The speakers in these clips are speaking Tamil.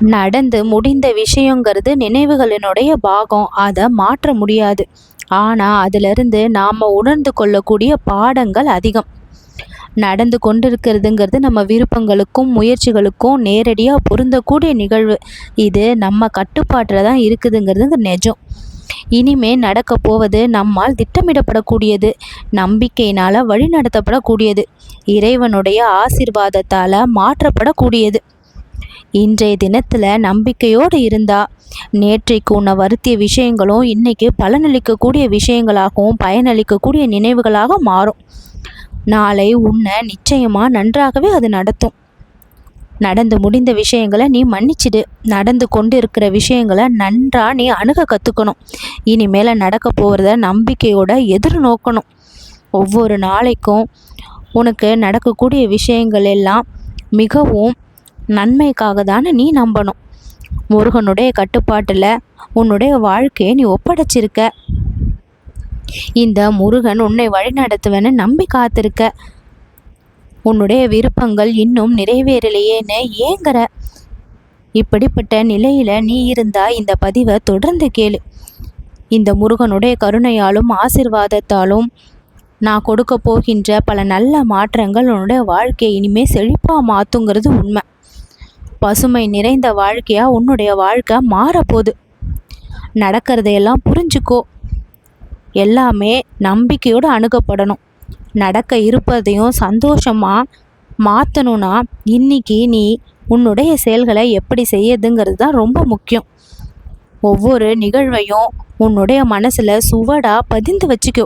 நடந்து முடிந்த விஷயங்கிறது நினைவுகளினுடைய பாகம். அதை மாற்ற முடியாது. ஆனால் அதிலிருந்து நாம் உணர்ந்து கொள்ளக்கூடிய பாடங்கள் அதிகம். நடந்து கொண்டிருக்கிறதுங்கிறது நம்ம விருப்பங்களுக்கும் முயற்சிகளுக்கும் நேரடியாக பொருந்தக்கூடிய நிகழ்வு. இது நம்ம கட்டுப்பாட்டில் தான் இருக்குதுங்கிறது நிஜம். இனிமே நடக்க போவது நம்மால் திட்டமிடப்படக்கூடியது. நம்பிக்கையினால் வழிநடத்தப்படக்கூடியது. இறைவனுடைய ஆசிர்வாதத்தால் மாற்றப்படக்கூடியது. இன்றைய தினத்தில் நம்பிக்கையோடு இருந்தா. நேற்றைக்கு உன்னை வருத்திய விஷயங்களும் இன்னைக்கு பலனளிக்கக்கூடிய விஷயங்களாகவும் பயனளிக்கக்கூடிய நினைவுகளாக மாறும். நாளை உன்னை நிச்சயமாக நன்றாகவே அது நடத்தும். நடந்து முடிந்த விஷயங்களை நீ மன்னிச்சிடு. நடந்து கொண்டு இருக்கிற விஷயங்களை நன்றாக நீ அணுக கற்றுக்கணும் இனிமேல் நடக்க போகிறத நம்பிக்கையோட எதிர்நோக்கணும். ஒவ்வொரு நாளைக்கும் உனக்கு நடக்கக்கூடிய விஷயங்கள் எல்லாம் மிகவும் நன்மைக்காக தானே நீ நம்பணும். முருகனுடைய கட்டுப்பாட்டில் உன்னுடைய வாழ்க்கையை நீ ஒப்படைச்சிருக்க. இந்த முருகன் உன்னை வழிநடத்துவேன்னு நம்பி காத்திருக்க. உன்னுடைய விருப்பங்கள் இன்னும் நிறைவேறலையேன்னு ஏங்குற. இப்படிப்பட்ட நிலையில நீ இருந்தா இந்த பதிவை தொடர்ந்து கேளு. இந்த முருகனுடைய கருணையாலும் ஆசிர்வாதத்தாலும் நான் கொடுக்க போகின்ற பல நல்ல மாற்றங்கள் உன்னுடைய வாழ்க்கையை இனிமே செழிப்பாக மாற்றுங்கிறது உண்மை. பசுமை நிறைந்த வாழ்க்கையாக உன்னுடைய வாழ்க்கை மாறப்போகுது. நடக்கிறதையெல்லாம் புரிஞ்சுக்கோ. எல்லாமே நம்பிக்கையோடு அணுகப்படணும். நடக்க இருப்பதையும் சந்தோஷமாக மாற்றணும்னா இன்னைக்கு நீ உன்னுடைய செயல்களை எப்படி செய்யுதுங்கிறது தான் ரொம்ப முக்கியம். ஒவ்வொரு நிகழ்வையும் உன்னுடைய மனசில் சுவடாக பதிந்து வச்சுக்கோ.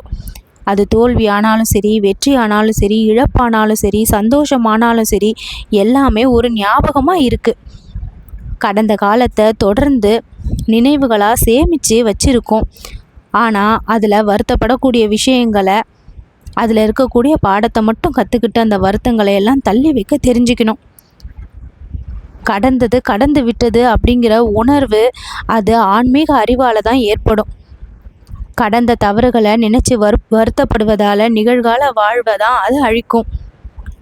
அது தோல்வி ஆனாலும் சரி வெற்றி ஆனாலும் சரி இழப்பானாலும் சரி சந்தோஷமானாலும் சரி எல்லாமே ஒரு ஞாபகமாக இருக்குது கடந்த காலத்தை தொடர்ந்து நினைவுகளாக சேமித்து வச்சுருக்கோம். ஆனால் அதில் வருத்தப்படக்கூடிய விஷயங்களை அதில் இருக்கக்கூடிய பாடத்தை மட்டும் கற்றுக்கிட்டு அந்த வருத்தங்களை எல்லாம் தள்ளி வைக்க தெரிஞ்சுக்கணும். கடந்தது கடந்து விட்டது அப்படிங்கிற உணர்வு அது ஆன்மீக அறிவால் தான் ஏற்படும். கடந்த தவறுகளை நினச்சி வரு வருத்தப்படுவதால் நிகழ்கால வாழ்வை தான் அது அழிக்கும்.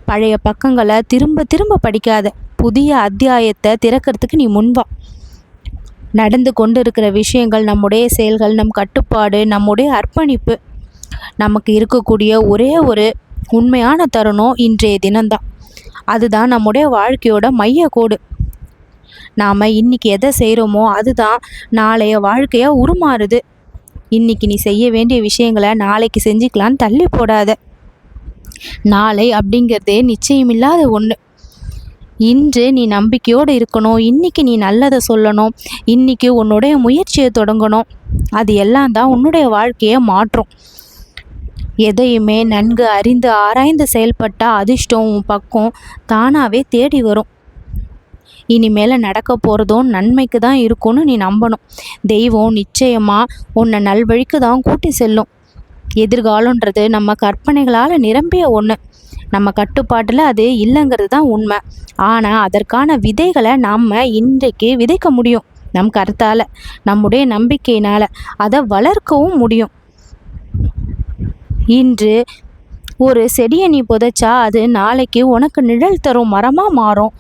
பழைய பக்கங்களை திரும்ப திரும்ப படிக்காத புதிய அத்தியாயத்தை திறக்கிறதுக்கு நீ முன்வா. நடந்து கொண்டு இருக்கிற விஷயங்கள் நம்முடைய செயல்கள் நம் கட்டுப்பாடு நம்முடைய அர்ப்பணிப்பு நமக்கு இருக்கக்கூடிய ஒரே ஒரு உண்மையான தருணம் இன்றைய தினம்தான். அதுதான் நம்முடைய வாழ்க்கையோட மைய கோடு நாம் இன்றைக்கி எதை செய்கிறோமோ அதுதான் நாளைய வாழ்க்கையாக உருமாறுது. இன்னைக்கு நீ செய்ய வேண்டிய விஷயங்களை நாளைக்கு செஞ்சுக்கலான்னு தள்ளி போடாத. நாளை அப்படிங்கிறதே நிச்சயமில்லாத ஒன்று இன்று நீ நம்பிக்கையோடு இருக்கணும். இன்னைக்கு நீ நல்லதை சொல்லணும். இன்னைக்கு உன்னுடைய முயற்சியை தொடங்கணும். அது எல்லாம் தான் உன்னுடைய வாழ்க்கையை மாற்றும். எதையுமே நன்கு அறிந்து ஆராய்ந்து செயல்பட்டால் அதிர்ஷ்டம் உன் பக்கம் தானாகவே தேடி வரும். இனிமேல் நடக்க போகிறதும் நன்மைக்கு தான் இருக்கும்னு நீ நம்பணும். தெய்வம் நிச்சயமாக உன்னை நல்வழிக்கு தான் கூட்டி செல்லும். எதிர்காலன்றது நம்ம கற்பனைகளால் நிரம்பிய ஒன்று நம்ம கட்டுப்பாட்டில் அது இல்லைங்கிறது தான் உண்மை. ஆனால் அதற்கான விதைகளை நம்ம இன்றைக்கு விதைக்க முடியும் நம் கருத்தால் நம்முடைய நம்பிக்கையினால். அதை வளர்க்கவும் முடியும். இன்று ஒரு செடியை நீ புதைச்சா அது நாளைக்கு உனக்கு நிழல் தரும் மரமாக மாறும்.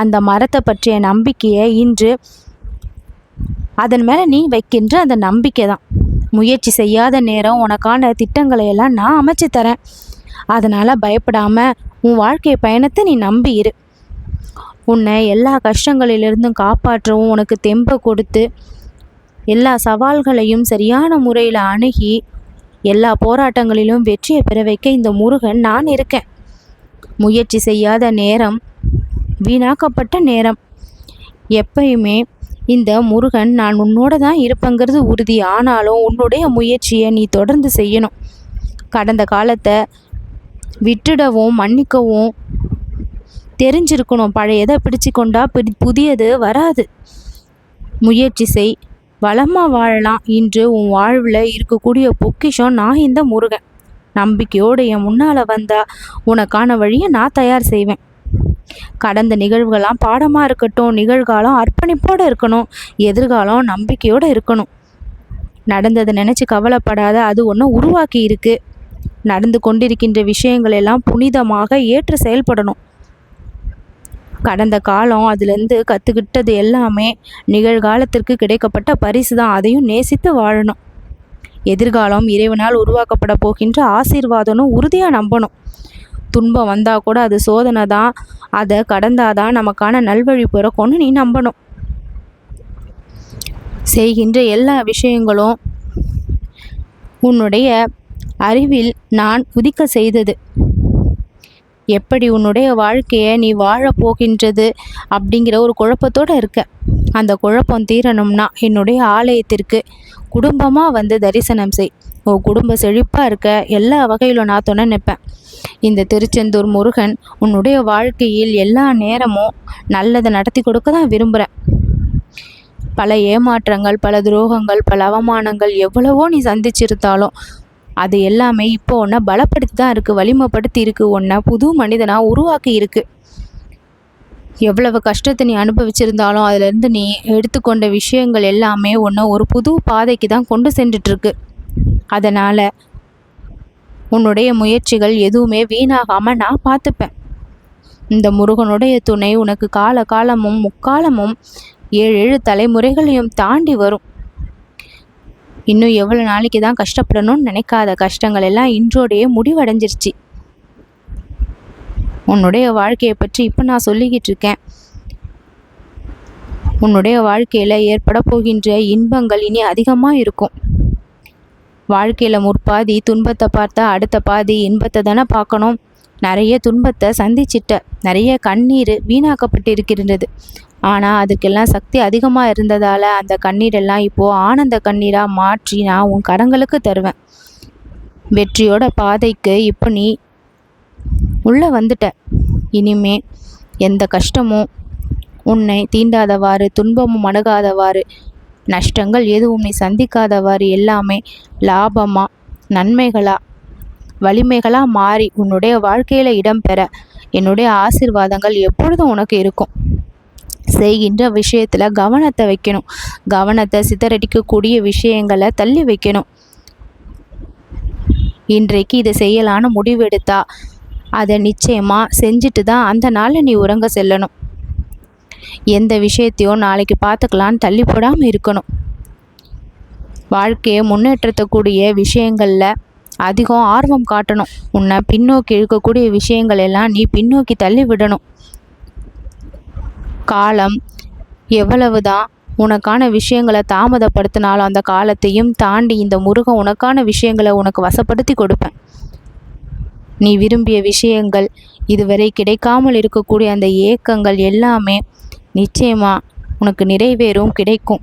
அந்த மரத்தை பற்றிய நம்பிக்கையை இன்று அதன் மேலே நீ வைக்கின்ற அந்த நம்பிக்கை தான் முயற்சி செய்யாத நேரம் உனக்கான திட்டங்களை எல்லாம் நான் அமைச்சு தரேன். அதனால் பயப்படாமல் உன் வாழ்க்கை பயணத்தை நீ நம்பி இரு. உன்னை எல்லா கஷ்டங்களிலிருந்தும் காப்பாற்றவும் உனக்கு தெம்பை கொடுத்து எல்லா சவால்களையும் சரியான முறையில் அணுகி எல்லா போராட்டங்களிலும் வெற்றியை பெற வைக்க இந்த முருகன் நான் இருக்கேன். முயற்சி செய்யாத நேரம் வீணாக்கப்பட்ட நேரம். எப்பயுமே இந்த முருகன் நான் உன்னோட தான் இருப்பேங்கிறது உறுதி. ஆனாலும் உன்னுடைய முயற்சியை நீ தொடர்ந்து செய்யணும். கடந்த காலத்தை விட்டுடவும் மன்னிக்கவும். தெரிஞ்சிருக்கணும். பழையதை பிடிச்சு கொண்டா புதியது வராது. முயற்சி செய். வளமாக வாழலாம். இன்று உன் வாழ்வில் இருக்கக்கூடிய பொக்கிஷம் நான் இந்த முருகன். நம்பிக்கையோடு என் முன்னால் வந்தால் உனக்கான வழியை நான் தயார் செய்வேன். கடந்த நிகழ்வுகள்லாம் பாடமாக இருக்கட்டும் நிகழ்காலம் அர்ப்பணிப்போடு இருக்கணும் எதிர்காலம் நம்பிக்கையோடு இருக்கணும். நடந்ததை நினச்சி கவலைப்படாத அது ஒன்று உருவாக்கி இருக்குது நடந்து கொண்டிருக்கின்ற விஷயங்கள் எல்லாம் புனிதமாக ஏற்று செயல்படணும். கடந்த காலம் அதுலேருந்து கற்றுக்கிட்டது எல்லாமே நிகழ்காலத்திற்கு கிடைக்கப்பட்ட பரிசு தான் அதையும் நேசித்து வாழணும். எதிர்காலம் இறைவனால் உருவாக்கப்பட போகின்ற ஆசீர்வாதம்னு உறுதியாக நம்பணும். துன்பம் வந்தால் கூட அது சோதனை தான் அதை கடந்தாதான் நமக்கான நல்வழி பிறக்கும்னு நீ நம்பணும். செய்கின்ற எல்லா விஷயங்களும் உன்னுடைய அறிவில் நான் உதிக்க செய்தது. எப்படி உன்னுடைய வாழ்க்கையை நீ வாழ போகின்றது அப்படிங்கிற ஒரு குழப்பத்தோடு இருக்க. அந்த குழப்பம் தீரணும்னா என்னுடைய ஆலயத்திற்கு குடும்பமாக வந்து தரிசனம் செய். உன் குடும்ப செழிப்பாக இருக்க எல்லா வகையிலும் நான் துணை நிற்பேன். இந்த திருச்செந்தூர் முருகன் உன்னுடைய வாழ்க்கையில் எல்லா நேரமும் நல்லதை நடத்தி கொடுக்க தான் விரும்புகிறேன் பல ஏமாற்றங்கள் பல துரோகங்கள் பல அவமானங்கள் எவ்வளவோ நீ சந்திச்சிருந்தாலும் அது எல்லாமே இப்போ உன்னை பலப்படுத்தி தான் இருக்குது வலிமைப்படுத்தி இருக்குது ஒன்றை புது மனிதனாக உருவாக்கி இருக்குது எவ்வளவு கஷ்டத்தை நீ அனுபவிச்சிருந்தாலும் அதுலேருந்து நீ எடுத்துக்கொண்ட விஷயங்கள் எல்லாமே ஒன்று ஒரு புது பாதைக்கு தான் கொண்டு சென்றுட்டுருக்கு. அதனால் உன்னுடைய முயற்சிகள் எதுவுமே வீணாகாமல் நான் பார்த்துப்பேன். இந்த முருகனுடைய துணை உனக்கு கால காலமும் முக்காலமும் ஏழு ஏழு தலைமுறைகளையும் தாண்டி வரும். இன்னும் எவ்வளோ நாளைக்கு தான் கஷ்டப்படணும்னு நினைக்காத கஷ்டங்கள் எல்லாம் இன்றோடையே முடிவடைஞ்சிருச்சு. உன்னுடைய வாழ்க்கையை பற்றி இப்போ நான் சொல்லிக்கிட்டு இருக்கேன். உன்னுடைய வாழ்க்கையில் ஏற்பட போகின்ற இன்பங்கள் இனி அதிகமாக இருக்கும். வாழ்க்கையில் முற்பாதி துன்பத்தை பார்த்தா அடுத்த பாதி இன்பத்தை தானே பார்க்கணும். நிறைய துன்பத்தை சந்திச்சிட்ட நிறைய கண்ணீர் வீணாக்கப்பட்டு இருக்கின்றது ஆனால் அதுக்கெல்லாம் சக்தி அதிகமாக இருந்ததால் அந்த கண்ணீரெல்லாம் இப்போது ஆனந்த கண்ணீராக மாற்றி நான் உன் கரங்களுக்கு தருவேன். வெற்றியோட பாதைக்கு இப்போ நீ உள்ளே வந்துட்ட. இனிமே எந்த கஷ்டமும் உன்னை தீண்டாதவாறு துன்பமும் அணுகாதவாறு நஷ்டங்கள் எதுவும் நீ சந்திக்காதவாறு எல்லாமே லாபமாக நன்மைகளாக வலிமைகளாக மாறி உன்னுடைய வாழ்க்கையில் இடம்பெற. என்னுடைய ஆசிர்வாதங்கள் எப்பொழுதும் உனக்கு இருக்கும். செய்கின்ற விஷயத்தில் கவனத்தை வைக்கணும். கவனத்தை சிதறடிக்கக்கூடிய விஷயங்களை தள்ளி வைக்கணும். இன்றைக்கு இதை செய்யலான்னு முடிவெடுத்தா அதை நிச்சயமாக செஞ்சுட்டு தான் அந்த நாளில் நீ உறங்க செல்லணும். எந்த விஷயத்தையும் நாளைக்கு பார்த்துக்கலான்னு தள்ளி போடாமல் இருக்கணும். வாழ்க்கையை முன்னேற்றத்தக்கூடிய விஷயங்களில் அதிகம் ஆர்வம் காட்டணும். உன்னை பின்னோக்கி இழுக்கக்கூடிய விஷயங்கள் எல்லாம் நீ பின்னோக்கி தள்ளி விடணும். காலம் எவ்வளவுதான் உனக்கான விஷயங்களை தாமதப்படுத்தினாலும் அந்த காலத்தையும் தாண்டி இந்த முருகன் உனக்கான விஷயங்களை உனக்கு வசப்படுத்தி கொடுப்பேன். நீ விரும்பிய விஷயங்கள் இதுவரை கிடைக்காமல் இருக்கக்கூடிய அந்த ஏக்கங்கள் எல்லாமே நிச்சயமாக உனக்கு நிறைவேறும் கிடைக்கும்.